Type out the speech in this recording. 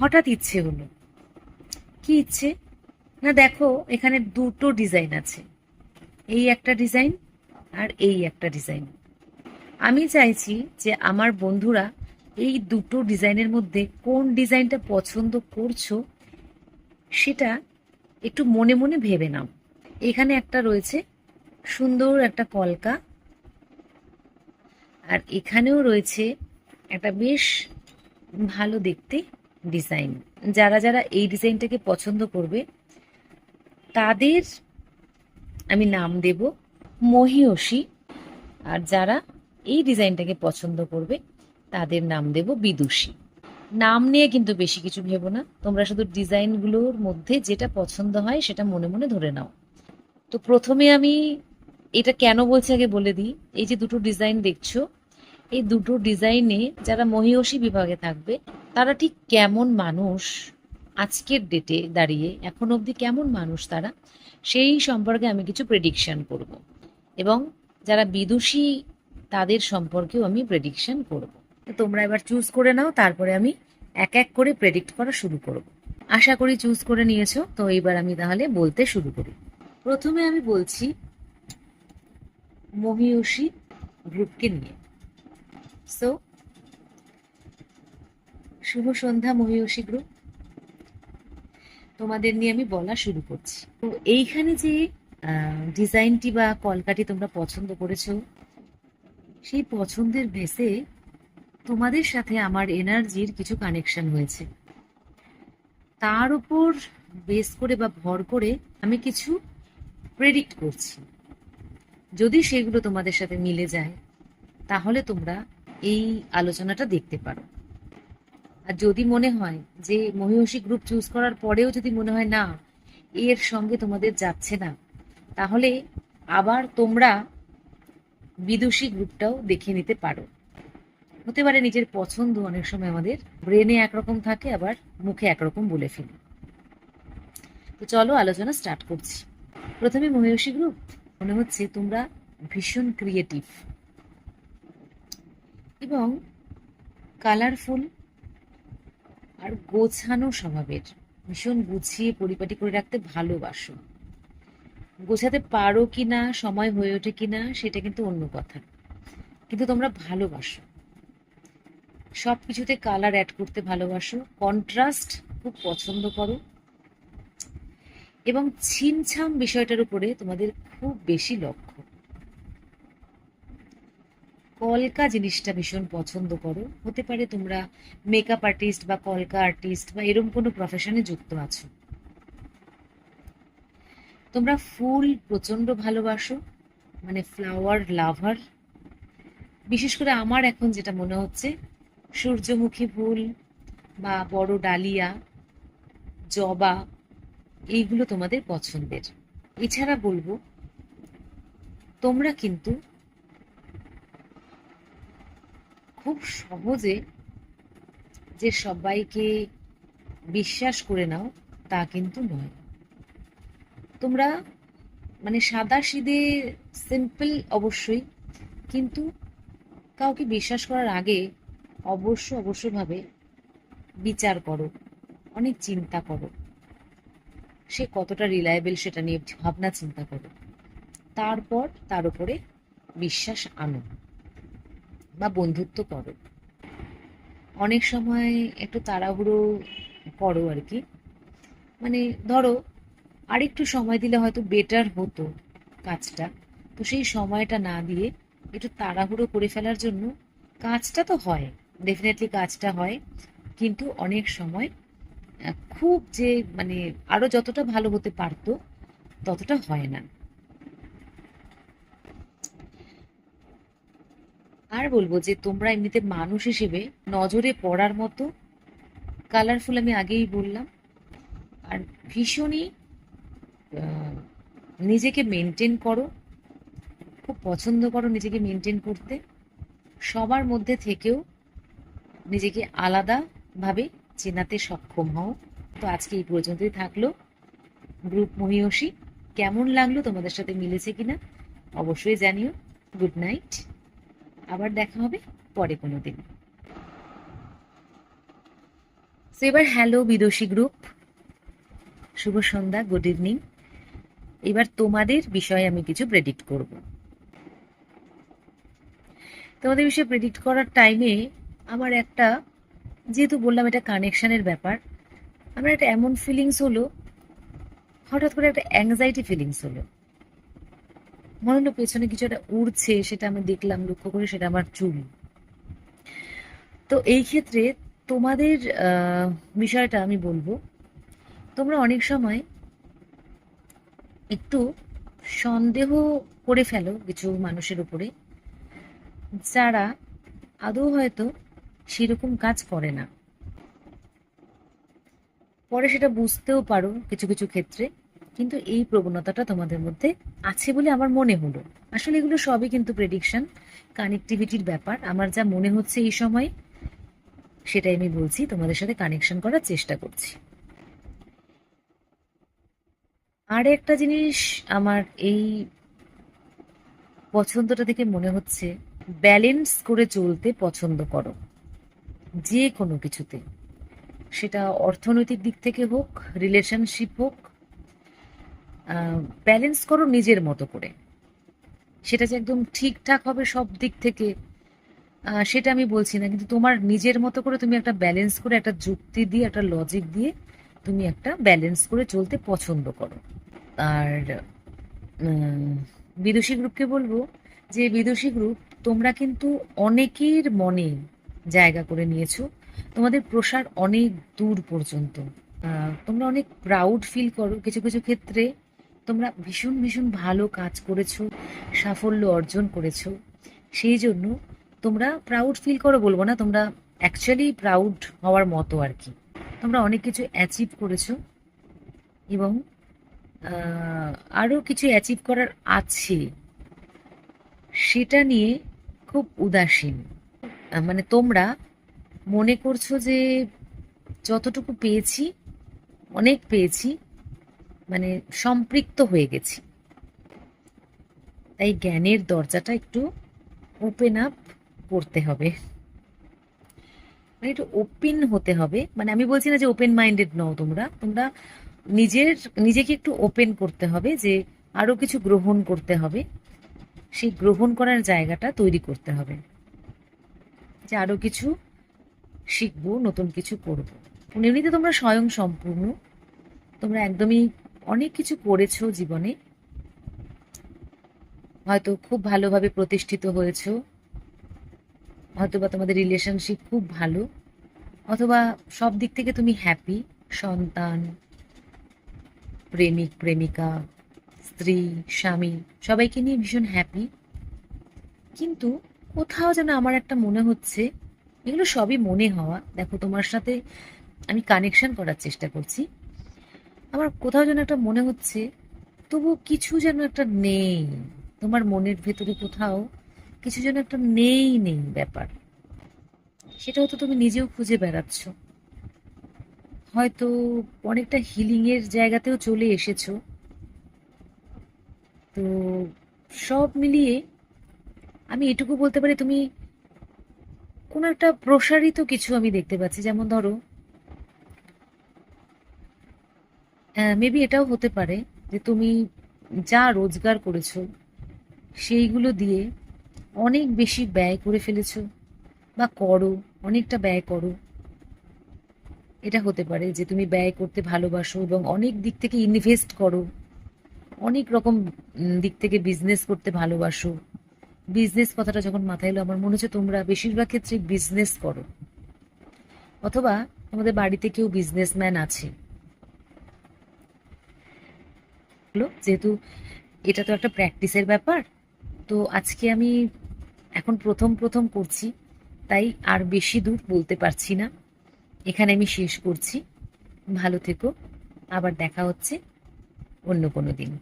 হঠাৎ ইচ্ছে হলো। কি ইচ্ছে? না, দেখো, এখানে দুটো ডিজাইন আছে। এই একটা ডিজাইন আর এই একটা ডিজাইন। আমি চাইছি যে আমার বন্ধুরা এই দুটো ডিজাইনের মধ্যে কোন ডিজাইনটা পছন্দ করছ, সেটা একটু মনে মনে ভেবে নাও। এখানে একটা রয়েছে সুন্দর একটা কলকা, আর এখানেও রয়েছে একটা বেশ ভালো দেখতে ডিজাইন। যারা যারা এই ডিজাইনটাকে পছন্দ করবে, তাদের আমি নাম দেব মহিয়সী। আর যারা এই ডিজাইনটাকে পছন্দ করবে, তাদের নাম দেব বিদুষী। নাম নিয়ে কিন্তু বেশি কিছু ভেবো না। তোমরা শুধু ডিজাইনগুলোর মধ্যে যেটা পছন্দ হয়, সেটা মনে মনে ধরে নাও। তো প্রথমে আমি এটা কেন বলছি আগে বলে দিই। এই যে দুটো ডিজাইন দেখছ এই দুটো ডিজাইনে যারা মহিয়সী বিভাগে থাকবে, তারা ঠিক কেমন মানুষ আজকের ডেটে দাঁড়িয়ে, এখন অবধি কেমন মানুষ তারা, সেই সম্পর্কে আমি কিছু প্রেডিকশন করব। এবং যারা বিদুষী, তাদের সম্পর্কেও আমি প্রেডিকশান করব। তো তোমরা এবার চুজ করে নাও, তারপরে আমি এক এক করে প্রেডিক্ট করা শুরু করব। আশা করি চুজ করে নিয়েছো, তো এইবার আমি তাহলে বলতে শুরু করি। প্রথমে আমি বলছি মহিয়সী গ্রুপকে নিয়ে। সো শুভ সন্ধ্যা মহিয়সী গ্রুপ। তোমাদের নিয়ে আমি বলা শুরু করছি। তো এইখানে যে ডিজাইনটি বা কলকাটি তোমরা পছন্দ করেছ, সেই পছন্দের বেসে তোমাদের সাথে আমার এনার্জির কিছু কানেকশন হয়েছে। তার উপর বেস করে বা ভর করে আমি কিছু প্রেডিক্ট করছি। যদি সেগুলো তোমাদের সাথে মিলে যায়, তাহলে তোমরা এই আলোচনাটা দেখতে পারো। আর যদি মনে হয় যে মহিষী গ্রুপ চুজ করার পরেও যদি মনে হয় না, এর সঙ্গে তোমাদের যাচ্ছে না, তাহলে আবার তোমরা বিদুষী গ্রুপটাও দেখে নিতে পারো। হতে পারে নিজের পছন্দ, অনেক সময় আমাদের ব্রেনে একরকম থাকে, আবার মুখে একরকম বলে ফেলি। তো চলো আলোচনা স্টার্ট করছি। প্রথমে মহিষী গ্রুপ মনে হচ্ছে তোমরা ভীষণ ক্রিয়েটিভ এবং কালারফুল আর গোছানো স্বভাবের। ভীষণ গুছিয়ে পরিপাটি করে রাখতে ভালোবাসো। গোছাতে পারো কি না সময় হয়ে ওঠে কি না সেটা কিন্তু অন্য কথা। কিন্তু তোমরা ভালোবাসো। সব কিছুতে কালার অ্যাড করতে ভালোবাসো। কন্ট্রাস্ট খুব পছন্দ করো। এবং ছিমছাম বিষয়টার উপরে তোমাদের খুব বেশি লক্ষ্য কলকা জিনিসটা ভীষণ পছন্দ করো। হতে পারে তোমরা মেকআপ আর্টিস্ট বা কলকা আর্টিস্ট বা এরকম কোনো প্রফেশনে যুক্ত আছো। তোমরা ফুল প্রচণ্ড ভালোবাসো মানে ফ্লাওয়ার লাভার বিশেষ করে আমার এখন যেটা মনে হচ্ছে, সূর্যমুখী ফুল বা বড় ডালিয়া, জবা, এইগুলো তোমাদের পছন্দের। এছাড়া বলব, তোমরা কিন্তু খুব সহজে যে সবাইকে বিশ্বাস করে নাও, তা কিন্তু নয়। তোমরা মানে সাদা সিদে সিম্পল অবশ্যই, কিন্তু কাউকে বিশ্বাস করার আগে অবশ্য অবশ্যভাবে বিচার করো, অনেক চিন্তা করো। সে কতটা রিলায়েবল সেটা নিয়ে ভাবনা চিন্তা করো। তারপর তার উপরে বিশ্বাস আনো। বা বন্ধুত্ব করো। অনেক সময় একটু তাড়াহুড়ো করো আর কি। মানে ধরো, আরেকটু সময় দিলে হয়তো বেটার হতো কাজটা। তো সেই সময়টা না দিয়ে একটু তাড়াহুড়ো করে ফেলার জন্য কাজটা তো হয় ডেফিনেটলি কাজটা হয়। কিন্তু অনেক সময় খুব যে মানে আরও যতটা ভালো হতে পারতো ততটা হয় না। আর বলব যে তোমরা এমনিতে মানুষ হিসেবে নজরে পড়ার মতো কালারফুল আমি আগেই বললাম। আর ভীষণই নিজেকে মেনটেন করো, খুব পছন্দ করো নিজেকে মেনটেন করতে। সবার মধ্যে থেকেও নিজেকে আলাদাভাবে চেনাতে সক্ষম হও। তো আজকে এই পর্যন্তই থাকল। গ্রুপ মহিয়সী, কেমন লাগল তোমাদের সাথে মিলেছে কিনা অবশ্যই জানিও। Good night. আবার দেখা হবে পরে কোনো দিন। এবার হ্যালো বিদোষী গ্রুপ শুভ সন্ধ্যা গুড ইভিনিং এবার তোমাদের বিষয়ে আমি কিছু প্রেডিক্ট করব। তোমাদের বিষয়ে প্রেডিক্ট করার টাইমে আমার একটা, যেহেতু বললাম এটা কানেকশনের ব্যাপার, আমার একটা এমন ফিলিংস হলো, হঠাৎ করে একটা অ্যাংজাইটি ফিলিংস হলো। মনে হলো পেছনে কিছু একটা উড়ছে, সেটা আমি দেখলাম, লক্ষ্য করে সেটা আমার চুল। তো এই ক্ষেত্রে তোমাদের বিষয়টা আমি বলব। তোমরা অনেক সময় একটু সন্দেহ করে ফেলো কিছু মানুষের উপরে, যারা আদৌ হয়তো সেরকম কাজ করে না। পরে সেটা বুঝতেও পারো কিছু কিছু ক্ষেত্রে। কিন্তু এই প্রবণতাটা তোমাদের মধ্যে আছে বলে আমার মনে হলো। আসলে এগুলো সবই কিন্তু প্রেডিকশন কানেক্টিভিটির ব্যাপার। আমার যা মনে হচ্ছে এই সময়, সেটাই আমি বলছি, তোমাদের সাথে কানেকশন করার চেষ্টা করছি। আর একটা জিনিস আমার এই পছন্দটা থেকে মনে হচ্ছে ব্যালেন্স করে চলতে পছন্দ করো। যে কোনো কিছুতে। সেটা অর্থনৈতিক দিক থেকে হোক রিলেশনশিপ হোক ব্যালেন্স করো নিজের মতো করে। সেটা যে একদম ঠিকঠাক হবে সব দিক থেকে সেটা আমি বলছি না। কিন্তু তোমার নিজের মতো করে তুমি একটা ব্যালেন্স করে, একটা যুক্তি দিয়ে, একটা লজিক দিয়ে তুমি একটা ব্যালেন্স করে চলতে পছন্দ করো। আর বিদুষী গ্রুপকে বলব যে বিদুষী গ্রুপ, তোমরা কিন্তু অনেকের মনে জায়গা করে নিয়েছো। তোমাদের প্রসার অনেক দূর পর্যন্ত। তোমরা অনেক প্রাউড ফিল করো কিছু কিছু ক্ষেত্রে। তোমরা ভীষণ ভীষণ ভালো কাজ করেছ, সাফল্য অর্জন করেছ। সেই জন্য তোমরা প্রাউড ফিল করো বলব না, তোমরা অ্যাকচুয়ালি প্রাউড হওয়ার মতো আর কি। তোমরা অনেক কিছু অ্যাচিভ করেছ এবং আরও কিছু অ্যাচিভ করার আছে। সেটা নিয়ে খুব উদাসীন। মানে তোমরা মনে করছ যে যতটুকু পেয়েছি, অনেক পেয়েছি মানে সম্পৃক্ত হয়ে গেছি। তাই জ্ঞানের দরজাটা একটু ওপেন আপ করতে হবে। মানে একটু ওপেন হতে হবে। মানে আমি বলছি না যে ওপেন মাইন্ডেড নও তোমরা। তোমরা নিজের, নিজেকে একটু ওপেন করতে হবে যে আরও কিছু গ্রহণ করতে হবে। সেই গ্রহণ করার জায়গাটা তৈরি করতে হবে। যে আরও কিছু শিখব, নতুন কিছু করব। এমনিতে তোমরা স্বয়ং সম্পূর্ণ। তোমরা একদমই অনেক কিছু করেছ জীবনে। হয়তো খুব ভালোভাবে প্রতিষ্ঠিত হয়েছো। বা তোমাদের রিলেশনশিপ খুব ভালো। অথবা সব দিক থেকে তুমি হ্যাপি সন্তান, প্রেমিক, প্রেমিকা, স্ত্রী, স্বামী, সবাইকে নিয়ে ভীষণ হ্যাপি কিন্তু কোথাও যেন আমার একটা মনে হচ্ছে, এগুলো সবই মনে হওয়া। দেখো তোমার সাথে আমি কানেকশন করার চেষ্টা করছি। আমার কোথাও যেন একটা মনে হচ্ছে তবু কিছু যেন একটা নেই। তোমার মনের ভেতরে কোথাও কিছু যেন একটা নেই নেই ব্যাপার। সেটা হয়তো তুমি নিজেও খুঁজে বেড়াচ্ছ। হয়তো অনেকটা হিলিং এর জায়গাতেও চলে এসেছ। তো সব মিলিয়ে আমি এটুকু বলতে পারি, তুমি কোনো একটা প্রসারিত কিছু আমি দেখতে পাচ্ছি। যেমন ধরো মেবি এটাও হতে পারে যে তুমি যা রোজগার করেছ, সেইগুলো দিয়ে অনেক বেশি ব্যয় করে ফেলেছো বা করো, অনেকটা ব্যয় করো। এটা হতে পারে যে তুমি ব্যয় করতে ভালোবাসো এবং অনেক দিক থেকে ইনভেস্ট করো, অনেক রকম দিক থেকে বিজনেস করতে ভালোবাসো। বিজনেস কথাটা যখন মাথায় এলো, আমার মনে হচ্ছে তোমরা বেশিরভাগ ক্ষেত্রে বিজনেস করো। অথবা তোমাদের বাড়িতে কেউ বিজনেসম্যান আছে। হলো যেহেতু এটা তো একটা প্র্যাকটিসের ব্যাপার, তো আজকে আমি এখন প্রথম প্রথম করছি, তাই আর বেশি দূর বলতে পারছি না। এখানে আমি শেষ করছি। ভালো থেকো। আবার দেখা হচ্ছে অন্য কোনো দিন।